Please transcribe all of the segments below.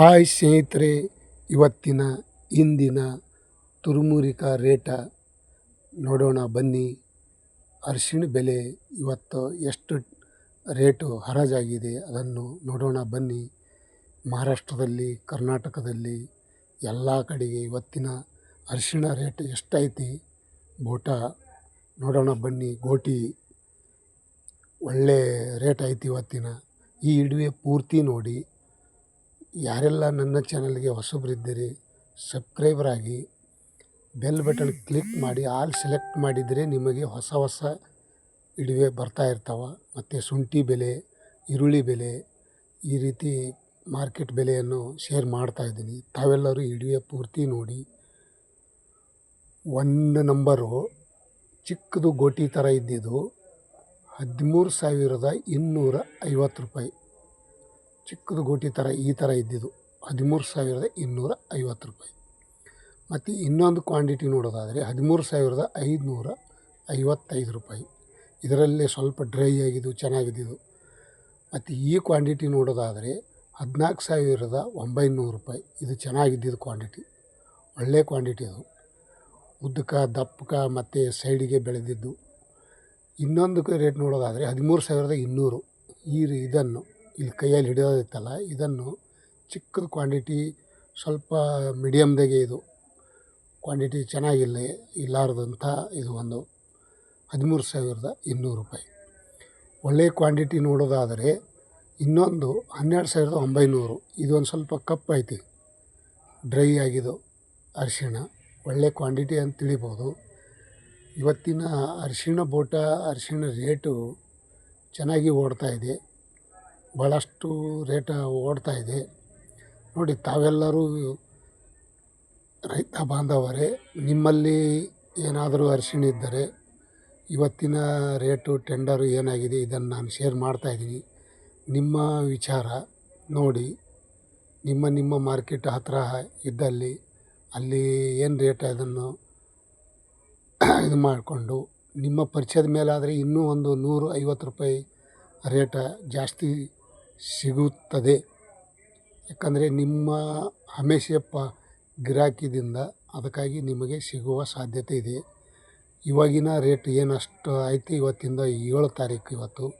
Hi ಸ್ನೇಹಿತರೆ, ಇವತ್ತಿನ, ಇಂದಿನ ತುರುಮುರಿಕ ರೇಟ ನೋಡೋಣ ಬನ್ನಿ. ಅರಿಶಿಣ ಬೆಲೆ ಇವತ್ತು ಎಷ್ಟು ರೇಟು ಹರಾಜಾಗಿದೆ ಅದನ್ನು ನೋಡೋಣ ಬನ್ನಿ. ಮಹಾರಾಷ್ಟ್ರದಲ್ಲಿ, ಕರ್ನಾಟಕದಲ್ಲಿ ಎಲ್ಲ ಕಡೆಗೆ ಇವತ್ತಿನ ಅರಿಶಿಣ ರೇಟ್ ಎಷ್ಟೈತಿ ಬೋಟ ನೋಡೋಣ ಬನ್ನಿ. ಗೋಟಿ ಒಳ್ಳೆ ರೇಟ್ ಐತಿ ಇವತ್ತಿನ. ಈ ಇಡುವೆ ಪೂರ್ತಿ ನೋಡಿ. ಯಾರೆಲ್ಲ ನನ್ನ ಚಾನಲ್ಗೆ ಹೊಸಬರಿದ್ದೀರಿ, ಸಬ್ಸ್ಕ್ರೈಬರ್ ಆಗಿ ಬೆಲ್ ಬಟನ್ ಕ್ಲಿಕ್ ಮಾಡಿ, ಆಲ್ ಸೆಲೆಕ್ಟ್ ಮಾಡಿದರೆ ನಿಮಗೆ ಹೊಸ ಹೊಸ ಇಡುವೆ ಬರ್ತಾ ಇರ್ತಾವೆ. ಮತ್ತು ಶುಂಠಿ ಬೆಲೆ, ಈರುಳ್ಳಿ ಬೆಲೆ, ಈ ರೀತಿ ಮಾರ್ಕೆಟ್ ಬೆಲೆಯನ್ನು ಶೇರ್ ಮಾಡ್ತಾ ಇದ್ದೀನಿ. ತಾವೆಲ್ಲರೂ ಇಡುವೆ ಪೂರ್ತಿ ನೋಡಿ. ಒಂದು ನಂಬರು, ಚಿಕ್ಕದು ಗೋಟಿ ಥರ ಇದ್ದಿದ್ದು, ಹದಿಮೂರು ಸಾವಿರದ ಇನ್ನೂರ ಐವತ್ತು ರೂಪಾಯಿ. ಚಿಕ್ಕದು ಗೋಟಿ ಥರ ಈ ಥರ ಇದ್ದಿದ್ದು. ಹದಿಮೂರು ಸಾವಿರದ ಇನ್ನೂರ ಐವತ್ತು ರೂಪಾಯಿ. ಮತ್ತು ಇನ್ನೊಂದು ಕ್ವಾಂಟಿಟಿ ನೋಡೋದಾದರೆ ಹದಿಮೂರು ಸಾವಿರದ ಐದುನೂರ ಐವತ್ತೈದು ರೂಪಾಯಿ. ಇದರಲ್ಲೇ ಸ್ವಲ್ಪ ಡ್ರೈ ಆಗಿದ್ದು ಚೆನ್ನಾಗಿದ್ದು ಮತ್ತು ಈ ಕ್ವಾಂಟಿಟಿ ನೋಡೋದಾದರೆ ಹದಿನಾಲ್ಕು ಸಾವಿರದ ಒಂಬೈನೂರು ರೂಪಾಯಿ. ಇದು ಚೆನ್ನಾಗಿದ್ದಿದ್ದು ಕ್ವಾಂಟಿಟಿ ಒಳ್ಳೆಯ ಕ್ವಾಂಟಿಟಿ ಅದು. ಉದ್ದಕ್ಕೆ ದಪ್ಪಕ ಮತ್ತು ಸೈಡಿಗೆ ಬೆಳೆದಿದ್ದು. ಇನ್ನೊಂದು ರೇಟ್ ನೋಡೋದಾದರೆ ಹದಿಮೂರು ಸಾವಿರದ ಇನ್ನೂರು. ಈ ಇದನ್ನು ಇಲ್ಲಿ ಕೈಯಲ್ಲಿ ಹಿಡಿಯೋದಿತ್ತಲ್ಲ ಇದನ್ನು ಚಿಕ್ಕದು ಕ್ವಾಂಟಿಟಿ ಸ್ವಲ್ಪ ಮೀಡಿಯಮ್ದಾಗೆ ಇದು ಕ್ವಾಂಟಿಟಿ ಚೆನ್ನಾಗಿಲ್ಲ ಇಲ್ಲಾರ್ದಂಥ ಇದು ಒಂದು ಹದಿಮೂರು ಸಾವಿರದ ಇನ್ನೂರು ರೂಪಾಯಿ. ಒಳ್ಳೆಯ ಕ್ವಾಂಟಿಟಿ ನೋಡೋದಾದರೆ ಇನ್ನೊಂದು ಹನ್ನೆರಡು ಸಾವಿರದ ಒಂಬೈನೂರು, ಇದೊಂದು ಸ್ವಲ್ಪ ಕಪ್ ಐತಿ. ಡ್ರೈ ಆಗಿದ್ದು ಅರಿಶಿಣ, ಒಳ್ಳೆ ಕ್ವಾಂಟಿಟಿ ಅಂತ ತಿಳಿಬೋದು. ಇವತ್ತಿನ ಅರಿಶಿಣ ಬೋಟ, ಅರಿಶಿಣ ರೇಟು ಚೆನ್ನಾಗಿ ಓಡ್ತಾ ಇದೆ. ಭಾಳಷ್ಟು ರೇಟ ಓಡ್ತಾ ಇದೆ. ನೋಡಿ, ತಾವೆಲ್ಲರೂ ರೈತ ಬಾಂಧವರೇ, ನಿಮ್ಮಲ್ಲಿ ಏನಾದರೂ ಅರಿಶಿಣ ಇದ್ದರೆ ಇವತ್ತಿನ ರೇಟು, ಟೆಂಡರು ಏನಾಗಿದೆ ಇದನ್ನು ನಾನು ಶೇರ್ ಮಾಡ್ತಾ ಇದ್ದೀನಿ. ನಿಮ್ಮ ವಿಚಾರ ನೋಡಿ, ನಿಮ್ಮ ನಿಮ್ಮ ಮಾರ್ಕೆಟ್ ಹತ್ತಿರ ಇದ್ದಲ್ಲಿ ಅಲ್ಲಿ ಏನು ರೇಟ್ ಅದನ್ನು ಇದು ಮಾಡಿಕೊಂಡು, ನಿಮ್ಮ ಪರಿಚಯದ ಮೇಲಾದರೆ ಇನ್ನೂ ಒಂದು ನೂರು ಐವತ್ತು ರೂಪಾಯಿ ರೇಟ ಜಾಸ್ತಿ ಸಿಗುತ್ತದೆ. ಯಾಕಂದರೆ ನಿಮ್ಮ ಹಮೇಶೆ ಪ ಗಿರಾಕಿದಿಂದ ಅದಕ್ಕಾಗಿ ನಿಮಗೆ ಸಿಗುವ ಸಾಧ್ಯತೆ ಇದೆ. ಇವಾಗಿನ ರೇಟ್ ಏನಷ್ಟು ಐತಿ ಇವತ್ತಿಂದ ಏಳು ತಾರೀಕು ಇವತ್ತು.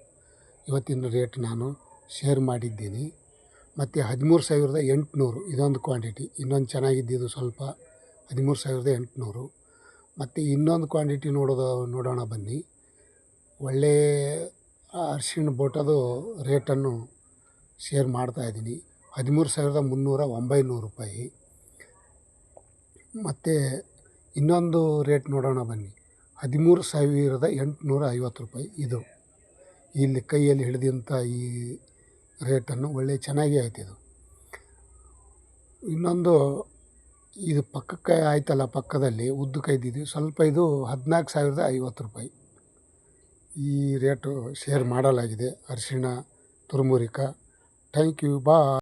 ಇವತ್ತಿನ ರೇಟ್ ನಾನು ಶೇರ್ ಮಾಡಿದ್ದೀನಿ. ಮತ್ತು ಹದಿಮೂರು ಸಾವಿರದ ಎಂಟುನೂರು ಇದೊಂದು ಕ್ವಾಂಟಿಟಿ. ಇನ್ನೊಂದು ಚೆನ್ನಾಗಿದ್ದಿದ್ದು ಸ್ವಲ್ಪ ಹದಿಮೂರು ಸಾವಿರದ ಎಂಟುನೂರು. ಮತ್ತು ಇನ್ನೊಂದು ಕ್ವಾಂಟಿಟಿ ನೋಡೋದು, ನೋಡೋಣ ಬನ್ನಿ. ಒಳ್ಳೆಯ ಅರ್ಶಿಣ ಬೋಟದು ರೇಟನ್ನು ಶೇರ್ ಮಾಡ್ತಾಯಿದ್ದೀನಿ ಹದಿಮೂರು ಸಾವಿರದ ಮುನ್ನೂರ ಒಂಬೈನೂರು ರೂಪಾಯಿ. ಮತ್ತು ಇನ್ನೊಂದು ರೇಟ್ ನೋಡೋಣ ಬನ್ನಿ. ಹದಿಮೂರು ಸಾವಿರದ ಎಂಟುನೂರ ಐವತ್ತು ರೂಪಾಯಿ ಇದು. ಇಲ್ಲಿ ಕೈಯಲ್ಲಿ ಹಿಡಿದಂಥ ಈ ರೇಟನ್ನು ಒಳ್ಳೆ ಚೆನ್ನಾಗಿ ಆಯ್ತು ಇದು. ಇನ್ನೊಂದು ಇದು ಪಕ್ಕಕ್ಕೆ ಆಯ್ತಲ್ಲ ಪಕ್ಕದಲ್ಲಿ ಉದ್ದಕ್ಕೆ ಇದ್ದಿದ್ದು ಸ್ವಲ್ಪ ಇದು ಹದಿನಾಲ್ಕು ಸಾವಿರದ ಐವತ್ತು ರೂಪಾಯಿ. ಈ ರೇಟು ಶೇರ್ ಮಾಡಲಾಗಿದೆ ಅರಿಶಿಣ, ತುರುಮುರಿಕ. Thank you. Bye.